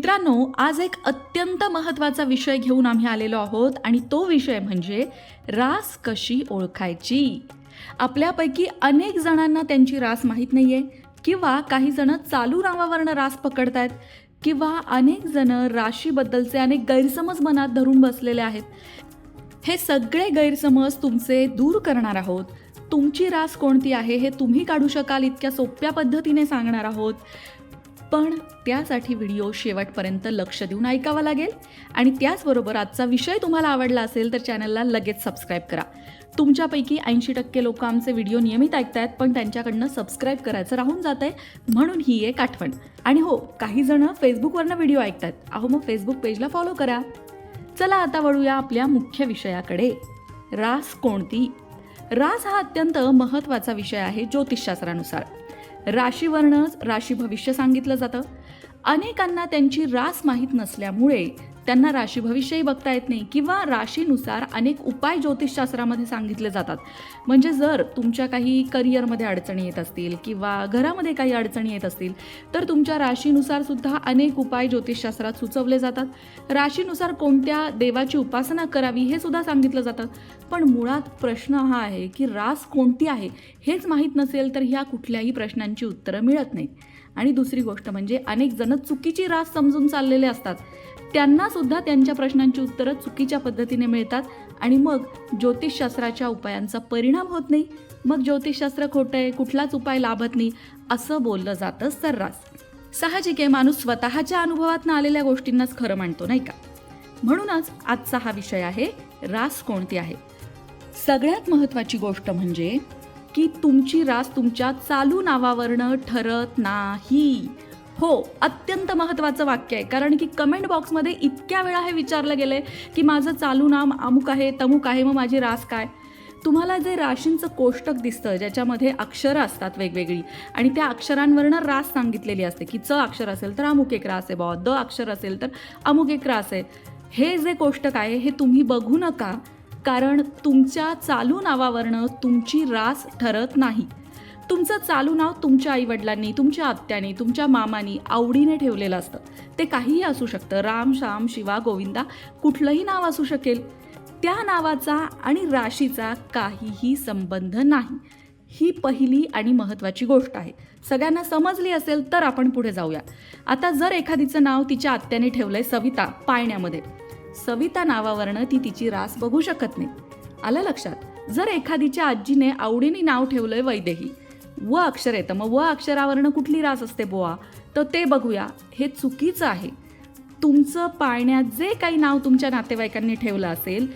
मित्रांनो आज एक अत्यंत महत्त्वाचा विषय घेऊन आम्ही आलेलो आहोत आणि तो विषय म्हणजे रास कशी ओळखायची? आपल्यापैकी अनेक जणांना त्यांची रास माहीत नाही आहे किंवा काही जण चालू नावावरनं रास पकडतायत किंवा अनेक जण राशीबद्दलचे अनेक गैरसमज मनात धरून बसलेले आहेत. हे सगळे गैरसमज तुमचे दूर करणार आहोत. तुमची रास कोणती आहे हे तुम्ही काढू शकाल इतक्या सोप्या पद्धतीने सांगणार आहोत. पण त्यासाठी व्हिडिओ शेवटपर्यंत लक्ष देऊन ऐकावा लागेल. आणि त्याचबरोबर आजचा विषय तुम्हाला आवडला असेल तर चॅनलला लगेच सबस्क्राईब करा. तुमच्यापैकी ऐंशी टक्के लोक आमचे व्हिडिओ नियमित ऐकतायत पण त्यांच्याकडनं सबस्क्राईब करायचं राहून जात आहे म्हणून ही एक आठवण. आणि हो काही जण फेसबुकवरनं व्हिडिओ ऐकतायत. अहो मग फेसबुक पेजला फॉलो करा. चला आता वळूया आपल्या मुख्य विषयाकडे. रास कोणती? रास हा अत्यंत महत्त्वाचा विषय आहे ज्योतिषशास्त्रानुसार. राशीवरनंच राशी भविष्य सांगितलं जातं. अनेकांना त्यांची रास माहीत नसल्यामुळे त्यांना राशी भविष्यही बघता येत नाही किंवा राशीनुसार अनेक उपाय ज्योतिषशास्त्रामध्ये सांगितले जातात. म्हणजे जर तुमच्या काही करिअरमध्ये अडचणी येत असतील किंवा घरामध्ये काही अडचणी येत असतील तर तुमच्या राशीनुसार सुद्धा अनेक उपाय ज्योतिषशास्त्रात सुचवले जातात. राशीनुसार कोणत्या देवाची उपासना करावी हे सुद्धा सांगितलं जातं. पण मुळात प्रश्न हा आहे की रास कोणती आहे हेच माहीत नसेल तर ह्या कुठल्याही प्रश्नांची उत्तरं मिळत नाहीत. आणि दुसरी गोष्ट म्हणजे अनेक जण चुकीची रास समजून चाललेले असतात. त्यांना सुद्धा त्यांच्या प्रश्नांची उत्तरं चुकीच्या पद्धतीने मिळतात आणि मग ज्योतिषशास्त्राच्या उपायांचा परिणाम होत नाही. मग ज्योतिषशास्त्र खोटं आहे कुठलाच उपाय लाभत नाही असं बोललं जातं सर्रास. साहजिक आहे माणूस स्वतःच्या अनुभवातनं आलेल्या गोष्टींनाच खरं मानतो नाही का? म्हणूनच आजचा हा विषय आहे रास कोणती आहे? सगळ्यात महत्त्वाची गोष्ट म्हणजे की तुमची रास तुमच्या चालू नावावरनं ठरत नाही. हो अत्यंत महत्त्वाचं वाक्य आहे. कारण की कमेंट बॉक्समध्ये इतक्या वेळा हे विचारलं गेलं आहे की माझं चालू नाम अमुक आहे तमुक आहे मग माझी रास काय? तुम्हाला जे राशींचं कोष्टक दिसतं ज्याच्यामध्ये अक्षरं असतात वेगवेगळी आणि त्या अक्षरांवरनं रास सांगितलेली असते की च अक्षर असेल तर अमुक एक रास आहे बॉ द अक्षर असेल तर अमुक एक रास आहे. हे जे कोष्टक आहे हे तुम्ही बघू नका कारण तुमच्या चालू नावावरनं तुमची रास ठरत नाही. तुमचं चालू नाव तुमच्या आईवडिलांनी तुमच्या आत्याने तुमच्या मामानी आवडीने ठेवलेलं असतं. ते काहीही असू शकतं. राम श्याम शिवा गोविंदा कुठलंही नाव असू शकेल. त्या नावाचा आणि राशीचा काहीही संबंध नाही. ही पहिली आणि महत्त्वाची गोष्ट आहे. सगळ्यांना समजली असेल तर आपण पुढे जाऊया. आता जर एखादीचं नाव तिच्या आत्याने ठेवलंय सविता पाळण्यामध्ये. सविता नावावरनं ती तिची रास बघू शकत नाही. आलं लक्षात? जर एखादीच्या आजीने आवडीने नाव ठेवलंय वैदेही व अक्षर येतं. मग व अक्षरावरनं कुठली रास असते बोआ तर ते बघूया. हे चुकीचं आहे. तुमचं पाळण्यात जे काही नाव तुमच्या नातेवाईकांनी ठेवलं असेल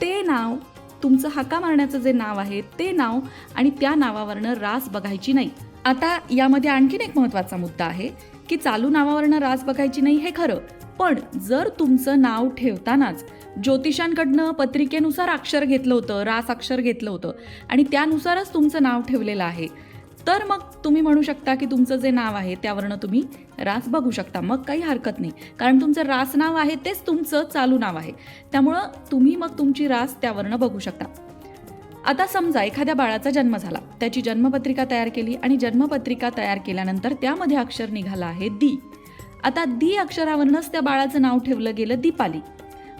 ते नाव तुमचं हाका मारण्याचं जे नाव आहे ते नाव आणि त्या नावावरनं रास बघायची नाही. आता यामध्ये आणखीन एक महत्त्वाचा मुद्दा आहे की चालू नावावरनं रास बघायची नाही हे खरं. पण जर तुमचं नाव ठेवतानाच ज्योतिषांकडनं पत्रिकेनुसार अक्षर घेतलं होतं रास अक्षर घेतलं होतं आणि त्यानुसारच तुमचं नाव ठेवलेलं आहे तर मग तुम्ही म्हणू शकता की तुमचं जे नाव आहे त्यावरनं तुम्ही रास बघू शकता. मग काही हरकत नाही. कारण तुमचं रास नाव आहे तेच तुमचं चालू नाव आहे. त्यामुळं तुम्ही मग तुमची रास त्यावरनं बघू शकता. आता समजा एखाद्या बाळाचा जन्म झाला. त्याची जन्मपत्रिका तयार केली आणि जन्मपत्रिका तयार केल्यानंतर त्यामध्ये अक्षर निघाला आहे दी. आता दी अक्षरावरनंच त्या बाळाचं नाव ठेवलं गेलं दीपाली.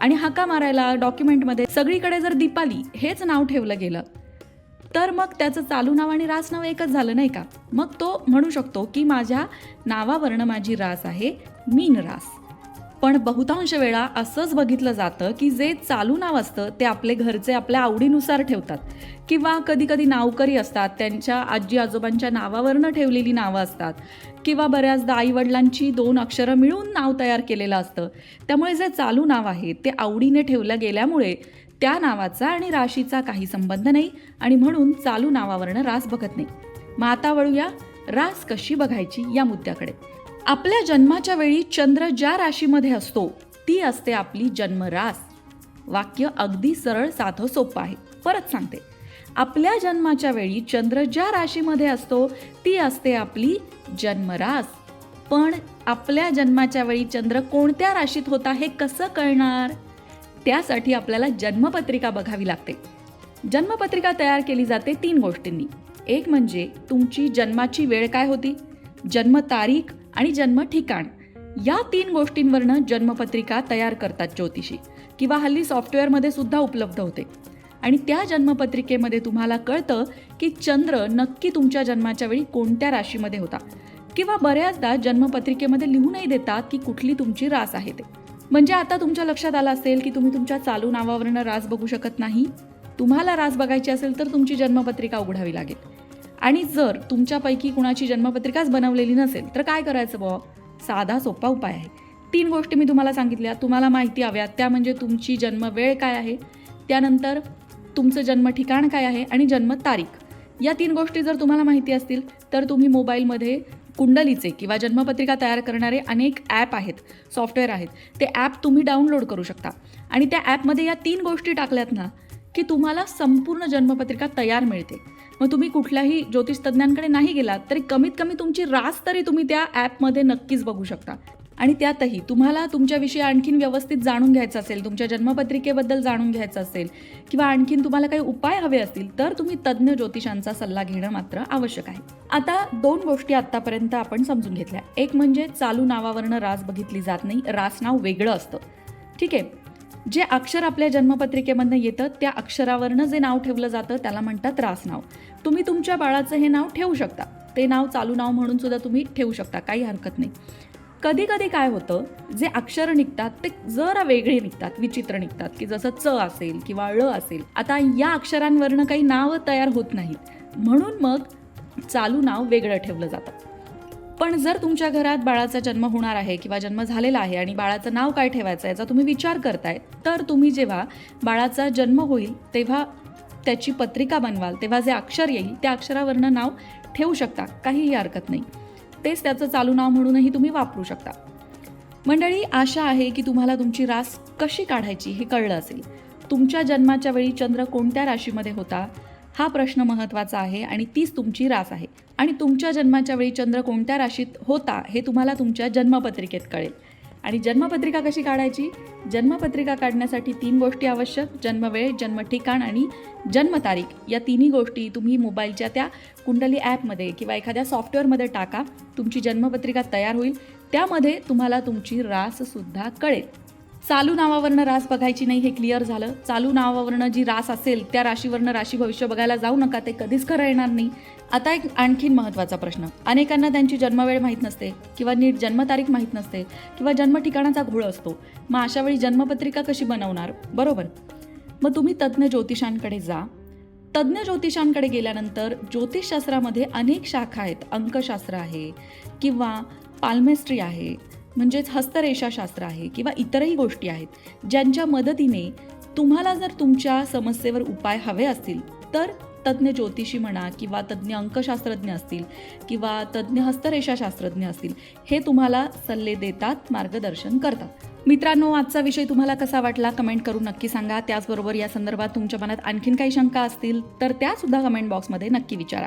आणि हाका मारायला डॉक्युमेंटमध्ये सगळीकडे जर दीपाली हेच नाव ठेवलं गेलं तर मग त्याचं चालू नाव आणि रास नाव एकच झालं नाही का? मग तो म्हणू शकतो की माझ्या नावावरनं माझी रास आहे मीन रास. पण बहुतांश वेळा असंच बघितलं जातं की जे चालू नाव असतं ते आपले घरचे आपल्या आवडीनुसार ठेवतात. किंवा कधी कधी नावकरी असतात त्यांच्या आजी आजोबांच्या नावावरनं ठेवलेली नावं असतात. किंवा बऱ्याचदा आईवडिलांची दोन अक्षरं मिळून नाव तयार केलेलं असतं. त्यामुळे जे चालू नाव आहे ते आवडीने ठेवलं गेल्यामुळे त्या नावाचा आणि राशीचा काही संबंध नाही आणि म्हणून चालू नावावरनं रास बघत नाही. मग आता वळूया रास कशी बघायची या मुद्द्याकडे. आपल्या जन्माच्या वेळी चंद्र ज्या राशीमध्ये असतो ती असते आपली जन्मरास. वाक्य अगदी सरळ साधं सोपं आहे. परत सांगते. आपल्या जन्माच्या वेळी चंद्र ज्या राशीमध्ये असतो ती असते आपली जन्मरास. पण आपल्या जन्माच्या वेळी चंद्र कोणत्या राशीत होता हे कसं कळणार? त्यासाठी आपल्याला जन्मपत्रिका बघावी लागते. जन्मपत्रिका तयार केली जाते तीन गोष्टींनी. एक म्हणजे तुमची जन्माची वेळ काय होती? जन्मतारीख आणि जन्म ठिकाण. या तीन गोष्टींवरनं जन्मपत्रिका तयार करतात ज्योतिषी किंवा हल्ली सॉफ्टवेअरमध्ये सुद्धा उपलब्ध होते. आणि त्या जन्मपत्रिकेमध्ये तुम्हाला कळतं की चंद्र नक्की तुमच्या जन्माच्या वेळी कोणत्या राशीमध्ये होता किंवा बऱ्याचदा जन्मपत्रिकेमध्ये लिहूनही देतात की कुठली तुमची रास आहे ते. म्हणजे आता तुमच्या लक्षात आलं असेल की तुम्ही तुमच्या चालू नावावरनं रास बघू शकत नाही? तुम्हाला रास बघायची असेल तर तुमची जन्मपत्रिका उघडावी लागेल. आणि जर तुमच्यापैकी कुणाची जन्मपत्रिकाच बनवलेली नसेल तर काय करायचं बुवा? साधा सोपा उपाय आहे. तीन गोष्टी मी तुम्हाला सांगितल्या. तुम्हाला माहिती हव्यात. त्या म्हणजे तुमची जन्म वेळ काय आहे? त्यानंतर तुमचं जन्म ठिकाण काय आहे? आणि जन्मतारीख या तीन गोष्टी जर तुम्हाला माहिती असतील तर तुम्ही मोबाईलमध्ये कुंडलीचे किंवा जन्मपत्रिका तयार करणारे अनेक ॲप आहेत सॉफ्टवेअर आहेत. ते ॲप तुम्ही डाउनलोड करू शकता. आणि त्या ॲपमध्ये या तीन गोष्टी टाकल्यात ना की तुम्हाला संपूर्ण जन्मपत्रिका तयार मिळते. मग तुम्ही कुठल्याही ज्योतिष तज्ज्ञांकडे नाही गेलात तरी कमीत कमी तुमची रास तरी तुम्ही त्या ॲपमध्ये नक्कीच बघू शकता. आणि त्यातही तुम्हाला तुमच्याविषयी आणखीन व्यवस्थित जाणून घ्यायचं असेल तुमच्या जन्मपत्रिकेबद्दल जाणून घ्यायचं असेल किंवा आणखीन तुम्हाला काही उपाय हवे असतील तर तुम्ही तज्ज्ञ ज्योतिषांचा सल्ला घेणं मात्र आवश्यक आहे. आता दोन गोष्टी आत्तापर्यंत आपण समजून घेतल्या. एक म्हणजे चालू नावावरनं रास बघितली जात नाही रास नाव वेगळं असतं. ठीक आहे? जे अक्षर आपल्या जन्मपत्रिकेमधनं येतं त्या अक्षरावरनं जे नाव ठेवलं जातं त्याला म्हणतात रास नाव. तुम्ही तुमच्या बाळाचं हे नाव ठेवू शकता. ते नाव चालू नाव म्हणून सुद्धा तुम्ही ठेवू शकता काही हरकत नाही. कधी कधी काय होतं जे अक्षरं निघतात ते जरा वेगळे निघतात विचित्र निघतात की जसं च असेल किंवा ळ असेल. आता या अक्षरांवरनं काही नावं तयार होत नाहीत. म्हणून मग चालू नाव वेगळं ठेवलं जातं. पण जर तुमच्या घरात बाळाचा जन्म होणार आहे किंवा जन्म झालेला आहे आणि बाळाचं नाव काय ठेवायचं याचा तुम्ही विचार करताय तर तुम्ही जेव्हा बाळाचा जन्म होईल तेव्हा त्याची पत्रिका बनवाल तेव्हा जे अक्षर येईल त्या अक्षरावरनं नाव ठेवू शकता. काहीही हरकत नाही. तेच त्याचं चालू नाव म्हणूनही तुम्ही वापरू शकता. मंडळी आशा आहे की तुम्हाला तुमची रास कशी काढायची हे कळलं असेल. तुमच्या जन्माच्या वेळी चंद्र कोणत्या राशीमध्ये होता? हा प्रश्न महत्त्वाचा आहे आणि तीच तुमची रास आहे. आणि तुमच्या जन्माच्या वेळी चंद्र कोणत्या राशीत होता हे तुम्हाला तुमच्या जन्मपत्रिकेत कळेल. आणि जन्मपत्रिका कशी काढायची? जन्मपत्रिका काढण्यासाठी तीन गोष्टी आवश्यक जन्मवेळ जन्मठिकाण आणि जन्मतारीख या तिन्ही गोष्टी तुम्ही मोबाईलच्या त्या कुंडली ॲपमध्ये किंवा एखाद्या सॉफ्टवेअरमध्ये टाका तुमची जन्मपत्रिका तयार होईल. त्यामध्ये तुम्हाला तुमची राससुद्धा कळेल. चालू नावावरनं रास बघायची नाही हे क्लिअर झालं. चालू नावावरनं जी रास असेल त्या राशीवरनं राशी भविष्य बघायला जाऊ नका ते कधीच खरं येणार नाही. आता एक आणखीन महत्त्वाचा प्रश्न. अनेकांना त्यांची जन्मवेळ माहीत नसते किंवा नीट जन्मतारीख माहीत नसते किंवा जन्म ठिकाणाचा घोळ असतो. मग अशा वेळी जन्मपत्रिका कशी बनवणार? बरोबर. मग तुम्ही तज्ज्ञ ज्योतिषांकडे जा. तज्ज्ञ ज्योतिषांकडे गेल्यानंतर ज्योतिषशास्त्रामध्ये अनेक शाखा आहेत. अंकशास्त्र आहे किंवा पाल्मेस्ट्री आहे म्हणजेच हस्तरेषाशास्त्र आहे किंवा इतरही गोष्टी आहेत ज्यांच्या मदतीने तुम्हाला जर तुमच्या समस्येवर उपाय हवे असतील तर तज्ज्ञ ज्योतिषी म्हणा किंवा तज्ज्ञ अंकशास्त्रज्ञ असतील किंवा तज्ज्ञ हस्तरेषाशास्त्रज्ञ असतील हे तुम्हाला सल्ले देतात मार्गदर्शन करतात. मित्रांनो आजचा विषय तुम्हाला कसा वाटला कमेंट करून नक्की सांगा. त्याचबरोबर या संदर्भात तुमच्या मनात आणखीन काही शंका असतील तर त्यासुद्धा कमेंट बॉक्समध्ये नक्की विचारा.